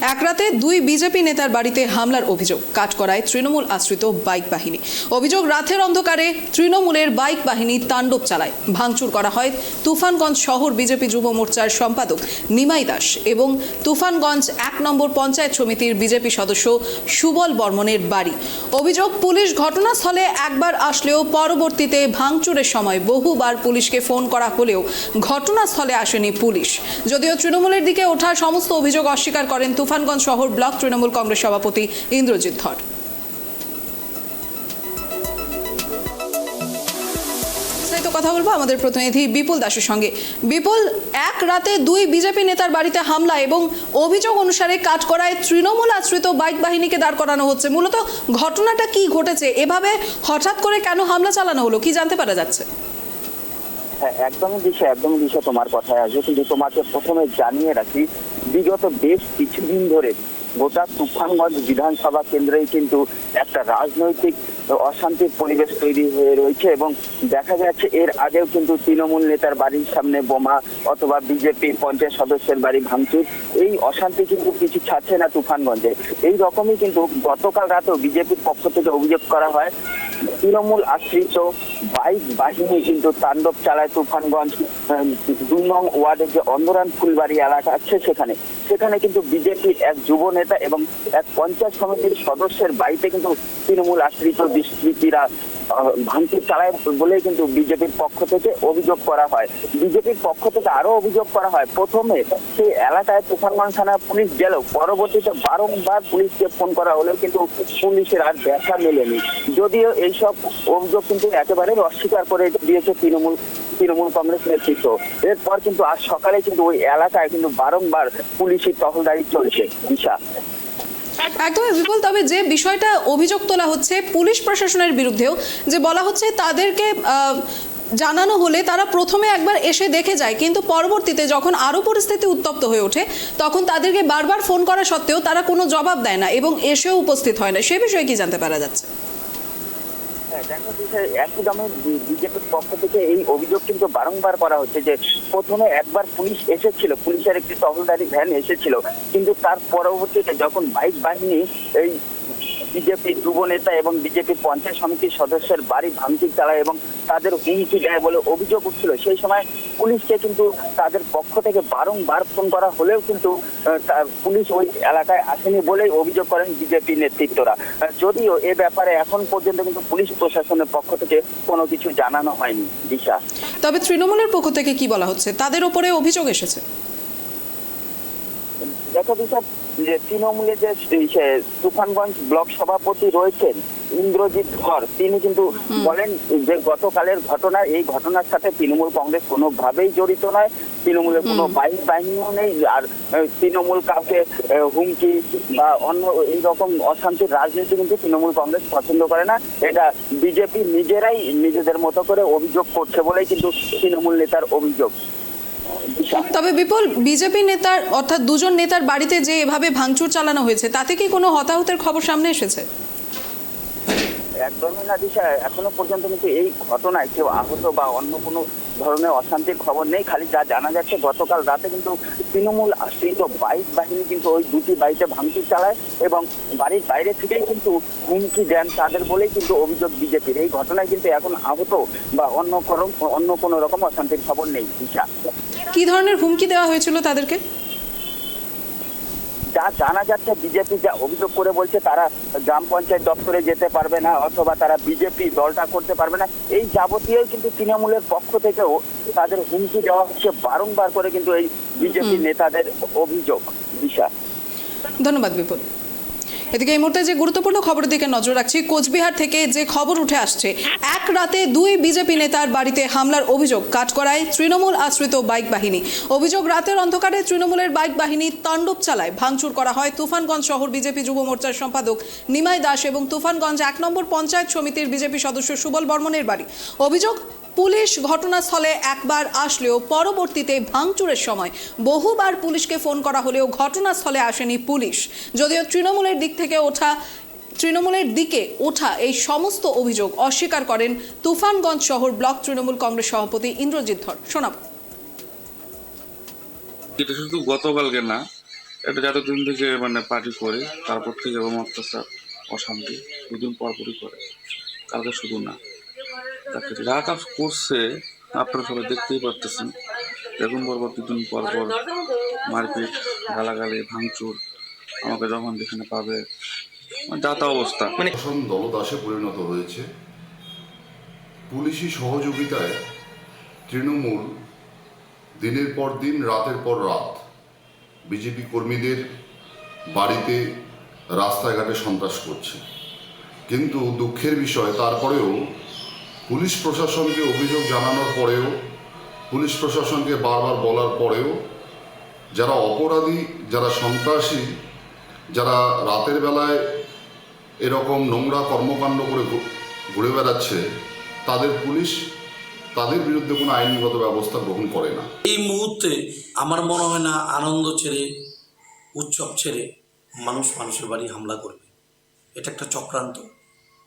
এক রাতে দুই বিজেপি নেতার বাড়িতে হামলার অভিযোগ। কাঠকড়ায় তৃণমূল আশ্রিত বাইক বাহিনী। অভিযোগ, রাতের অন্ধকারে তৃণমূলের বাইক বাহিনী তাণ্ডব চালায়। ভাঙচুর করা হয় তুফানগঞ্জ শহর বিজেপি যুব মোর্চার সম্পাদক নিমাই দাস এবং তুফানগঞ্জ এক নম্বর পঞ্চায়েত সমিতির বিজেপি সদস্য সুবল বর্মনের বাড়ি। অভিযোগ, পুলিশ ঘটনাস্থলে একবার আসলেও পরবর্তীতে ভাঙচুরের সময় বহুবার পুলিশকে ফোন করা হলেও ঘটনাস্থলে আসেনি পুলিশ। যদিও তৃণমূলের দিকে ওঠা সমস্ত অভিযোগ অস্বীকার করেন তুফানগঞ্জ শহর ব্লক তৃণমূল কংগ্রেস সভাপতি ইন্দ্রজিৎ ধর। কথা বলব আমাদের প্রতিনিধি বিপুল দাসের সঙ্গে। বিপুল, এক রাতে দুই বিজেপি নেতার বাড়িতে হামলা এবং অভিযোগ অনুসারে কাঠকড়ায় তৃণমূল আশ্রিত বাইক বাহিনীকে দাঁড় করানো হচ্ছে। মূলত ঘটনাটা কি ঘটেছে? এভাবে হঠাৎ করে কেন হামলা চালানো হলো? কি জানতে পারা যাচ্ছে? হ্যাঁ একদমই দিশা একদমই দিশা তোমার কথায় আসবে। কিন্তু তোমাকে প্রথমে জানিয়ে রাখি বিগত বেশ কিছুদিন ধরে গোটা তুফানগঞ্জ বিধানসভা কেন্দ্রেই কিন্তু একটা রাজনৈতিক অশান্তির পরিবেশ তৈরি হয়ে রয়েছে এবং দেখা যাচ্ছে এর আগেও কিন্তু তৃণমূল নেতার বাড়ির সামনে বোমা অথবা বিজেপি পঞ্চায়েত সদস্যের বাড়ি ভাঙচুর, এই অশান্তি কিন্তু কিছু ছাড়ছে না তুফানগঞ্জে। এই রকমই কিন্তু গতকাল রাতেও বিজেপির পক্ষ থেকে অভিযোগ করা হয়, তৃণমূল আশ্রিত বাইক বাহিনী কিন্তু তাণ্ডব চালায় তুফানগঞ্জ দুই নং ওয়ার্ডের যে অন্দরান ফুলবাড়ি এলাকা আছে সেখানে। সেখানে কিন্তু বিজেপির এক যুব নেতা এবং এক পঞ্চায়েত সমিতির সদস্যের বাড়িতে কিন্তু তৃণমূল আশ্রিত দুষ্কৃতীরা ভাঙচুর চালায় বলেই কিন্তু বিজেপির পক্ষ থেকে অভিযোগ করা হয়। বিজেপির পক্ষ থেকে আরও অভিযোগ করা হয়, প্রথমে সেই এলাকায় তুফানগঞ্জ থানা পুলিশ গেল পরবর্তীতে বারংবার পুলিশকে ফোন করা হলেও কিন্তু পুলিশের আর দেখা মেলেনি। যদিও এইসব অভিযোগ কিন্তু একেবারে অস্বীকার করে দিয়েছে তৃণমূল তৃণমূল কংগ্রেস নেতৃত্ব। এরপর কিন্তু আজ সকালে কিন্তু ওই এলাকায় কিন্তু বারংবার পুলিশি টহলদারি চলছে। দিশা। একদমই বিপুল, তবে যে বিষয়টা অভিযোগ তোলা হচ্ছে পুলিশ প্রশাসনের বিরুদ্ধেও, যে বলা হচ্ছে তাদেরকে জানানো হলে তারা প্রথমে একবার এসে দেখে যায়, কিন্তু পরবর্তীতে যখন আরও পরিস্থিতি উত্তপ্ত হয়ে ওঠে, তখন তাদেরকে বারবার ফোন করা সত্ত্বেও তারা কোনো জবাব দেয় না এবং এসেও উপস্থিত হয় না। সে বিষয়ে কি জানতে পারা যাচ্ছে? দেখো দিশা, একই দামে বি- বিজেপির পক্ষ থেকে এই অভিযোগ কিন্তু বারংবার করা হচ্ছে যে প্রথমে একবার পুলিশ এসেছিল পুলিশের একটি টহলদারি ভ্যান এসেছিল। কিন্তু তার পরবর্তীতে যখন বাইক বাহিনী এই বিজেপি যুব নেতা এবং বিজেপি পঞ্চায়েত সমিতির সদস্যের বাড়ি ভাঙচুর চালায় এবং তাদের হুমকি দেয় বলে অভিযোগ উঠছিল। সেই সময় পুলিশকে কিন্তু তাদের পক্ষ থেকে বারংবার ফোন করা হলেও কিন্তু পুলিশ ওই এলাকায় আসেনি বলেই অভিযোগ করেন বিজেপি নেতৃত্বরা। যদিও এ ব্যাপারে এখন পর্যন্ত কিন্তু পুলিশ প্রশাসনের পক্ষ থেকে কোনো কিছু জানানো হয়নি দিশা তবে তৃণমূলের পক্ষ থেকে কি বলা হচ্ছে? তাদের ওপরে অভিযোগ এসেছে। যে তৃণমূলের যে তুফানগঞ্জ ব্লক সভাপতি রয়েছেন ইন্দ্রজিৎ ধর তিনি কিন্তু বলেন যে গতকালের ঘটনা এই ঘটনার সাথে তৃণমূল কংগ্রেস কোনোভাবেই জড়িত নয়। তৃণমূলের কোনো বাইক বাহিনীও নেই। আর তৃণমূল কাউকে হুমকি বা অন্য এই রকম অশান্তির রাজনীতি কিন্তু তৃণমূল কংগ্রেস পছন্দ করে না। এটা বিজেপি নিজেরাই নিজেদের মতো করে অভিযোগ করছে বলেই কিন্তু তৃণমূল নেতার অভিযোগ। তবে বিপুল বিজেপি নেতার, অর্থাৎ দুজন নেতার বাড়িতে যে এভাবে ভাঙচুর চালানো হয়েছে, তাতে কি কোনো হতাহতের খবর সামনে এসেছে? একদমই না দিশা, এখনও পর্যন্ত কিন্তু এই ঘটনায় কেউ আহত বা অন্য কোনো ধরনের অশান্তির খবর নেই, খালি যা জানা যাচ্ছে গতকাল রাতে কিন্তু তৃণমূল আশ্রিত বাইক বাহিনী কিন্তু ওই দুটি বাড়িতে ভাঙচুর চালায় এবং বাড়ির বাইরে থেকেই কিন্তু হুমকি দেন তাদের বলেই কিন্তু অভিযোগ বিজেপির। এই ঘটনায় কিন্তু এখন আহত বা অন্য কোনো অন্য কোনো রকম অশান্তির খবর নেই দিশা। কি ধরনের হুমকি দেওয়া হয়েছিল তাদেরকে? যা জানা যাচ্ছে বিজেপি যা অভিযোগ করে বলছে তারা গ্রাম পঞ্চায়েত দপ্তরে যেতে পারবে না অথবা তারা বিজেপি দলটা করতে পারবে না। এই যাবতীয় কিন্তু তৃণমূলের পক্ষ থেকেও তাদের হুমকি দেওয়া হচ্ছে বারংবার করে কিন্তু এই বিজেপি নেতাদের অভিযোগ দিশা। ধন্যবাদ বিপুল। এদিকে এই মুহূর্তে যে গুরুত্বপূর্ণ খবরের দিকে নজর রাখছি, কোচবিহার থেকে যে খবর উঠে আসছে, এক রাতে দুই বিজেপি নেতার বাড়িতে হামলার অভিযোগ কাঠকড়ায় তৃণমূল আশ্রিত বাইক বাহিনী। অভিযোগ রাতের অন্ধকারে তৃণমূলের বাইক বাহিনী তাণ্ডব চালায়। ভাঙচুর করা হয় তুফানগঞ্জ শহর বিজেপি যুব মোর্চার সম্পাদক নিমাই দাস এবং তুফানগঞ্জ এক নম্বর পঞ্চায়েত সমিতির বিজেপি সদস্য সুবল বর্মনের বাড়ি। অভিযোগ পুলিশ ঘটনাস্থলে একবার আসলেও পরবর্তীতে ভাঙচুরের সময় বহুবার পুলিশকে ফোন করা হলেও ঘটনাস্থলে আসেনি পুলিশ। যদিও তৃণমূলের দিক থেকে ওঠা, তৃণমূলের দিকে ওঠা এই সমস্ত অভিযোগ অস্বীকার করেন তুফানগঞ্জ শহর ব্লক তৃণমূল কংগ্রেস সভাপতি ইন্দ্রজিৎ ধর। শোনাব। এটা শুধু গতকালকে না, এটা যতদিন থেকে মানে পার্টি করে, তারপর থেকে এবং অত্যাচার, অশান্তি দুদিন পর পরই করে। কালকে শুধু না। তাকে কাজ করছে, আপনারা সবাই দেখতেই পারতেছেন। এরকম পরপর দুদিন পর পর মারপিট, গালাগালি, ভাঙচুর আমাকে যখন যেখানে পাবে মানে যা অবস্থা। মানে শাসন দলদাসে পরিণত হয়েছে। পুলিশি সহযোগিতায় তৃণমূল দিনের পর দিন, রাতের পর রাত বিজেপি কর্মীদের বাড়িতে, রাস্তাঘাটে সন্ত্রাস করছে। কিন্তু দুঃখের বিষয়, তারপরেও পুলিশ প্রশাসনকে অভিযোগ জানানোর পরেও, পুলিশ প্রশাসনকে বারবার বলার পরেও, যারা অপরাধী, যারা সন্ত্রাসী, যারা রাতের বেলায় এরকম নোংরা কর্মকাণ্ড করে ঘুরে বেড়াচ্ছে, তাদের পুলিশ তাদের বিরুদ্ধে কোনো আইনগত ব্যবস্থা গ্রহণ করে না। এই মুহূর্তে আমার মনে হয় না আনন্দ ছেড়ে, উৎসব ছেড়ে মানুষ মানুষের বাড়ি হামলা করবে। এটা একটা চক্রান্ত।